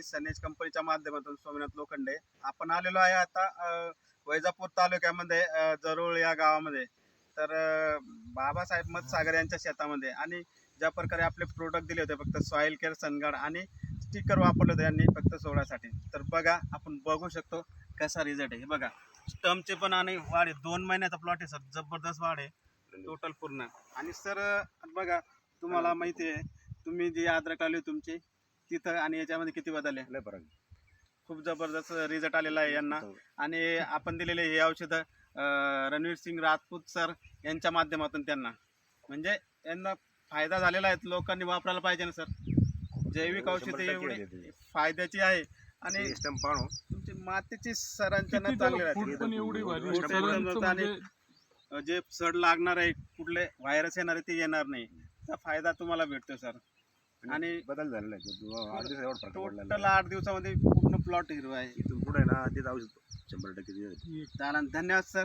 मी सनेज कंपनीच्या माध्यमातून सोमनाथ लोखंडे. आपण आलेलो आहे आता वैजापूर तालुक्यामध्ये जरूळ या गावामध्ये. तर बाबासाहेब मतसागर यांच्या शेतामध्ये. आणि ज्या प्रकारे आपले प्रोडक्ट दिले होते फक्त सॉईल केअर सनगार्ड आणि स्टिकर वापरले होते यांनी फक्त सोडासाठी तर बघा आपण बघू शकतो कसा रिझल्ट आहे. हे बघा स्टमचे पण आणि वाढ आहे. दोन महिन्याचा प्लॉट आहे सर. जबरदस्त वाढ आहे. टोटल पूर्ण. आणि सर बघा तुम्हाला माहिती आहे तुम्ही जी अद्रक आली तुमची तिथं आणि याच्यामध्ये किती बदल आहे? लय फरक खूप जबरदस्त रिझल्ट आलेला आहे यांना. आणि आपण दिलेले हे औषधं अं, रणवीर सिंग राजपूत सर यांच्या माध्यमातून त्यांना. म्हणजे यांना फायदा झालेला आहे. लोकांनी वापरायला पाहिजे ना सर? जैविक हो, औषधे एवढी. फायद्याची आहे. आणि सिस्टम पाहू तुमची मातीची सरांच्या किती चांगली त्याला फूट राहते पण एवढी भारी गोष्ट आहे. एकदम सरांचं होतं आणि- म्हणजे जे सड लागणार आहे कुठले व्हायरस येणार आहे ते येणार नाही. त्याचा फायदा तुम्हाला भेटतो सर. आणि बदल झालेला आहे. आठ दिवसात एवढा फरक पडलेला टोटल आहे. आठ दिवसामध्ये पूर्ण प्लॉट हिरवा आहे. इथून पुढे ना ते औषध. शंभर टक्के ते- धन्यवाद सर.